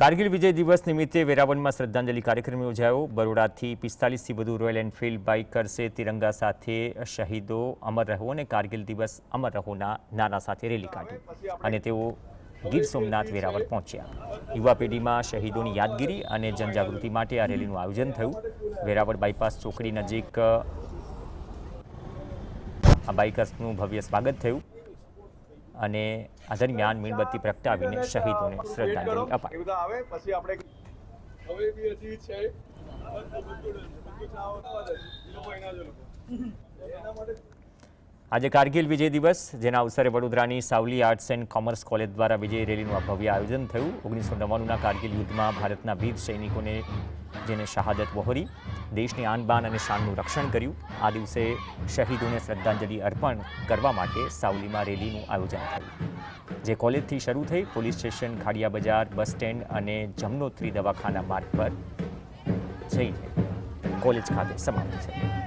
કારગિલ વિજય દિવસ નિમિત્તે વેરાવળમાં શ્રદ્ધાંજલિ કાર્યક્રમ યોજાયો. બરોડાથી પિસ્તાલીસથી વધુ રોયલ એનફિલ્ડ બાઇકર્સે તિરંગા સાથે શહીદો અમર રહો અને કારગિલ દિવસ અમર રહોના નારા સાથે રેલી કાઢી. અને તેઓ ગીર સોમનાથ વેરાવળ પહોંચ્યા. યુવા પેઢીમાં શહીદોની યાદગીરી અને જનજાગૃતિ માટે આ રેલીનું આયોજન થયું. વેરાવળ બાયપાસ ચોકડી નજીક આ બાઇકર્સનું ભવ્ય સ્વાગત થયું. અને આ દરમિયાન મીણબત્તી પ્રગટાવીને શહીદોને શ્રદ્ધાંજલિ અપાઈ. આજે કારગિલ વિજય દિવસ, જેના અવસરે વડોદરાની Savli arts and commerce college દ્વારા વિજય રેલીનું ભવ્ય આયોજન થયું. ઓગણીસો નવ્વાણુંના કારગિલ યુદ્ધમાં ભારતના વીર સૈનિકોને જેને શહાદત વહોરી, દેશની આનબાન અને શાનનું રક્ષણ કર્યું. આ દિવસે શહીદોને શ્રદ્ધાંજલિ અર્પણ કરવા માટે સાવલીમાં રેલીનું આયોજન થયું. જે કોલેજથી શરૂ થઈ પોલીસ સ્ટેશન, ખાડિયા બજાર, બસ સ્ટેન્ડ અને જમનોત્રી દવાખાના માર્ગ પર જઈને કોલેજ ખાતે સમાપ્ત થઈ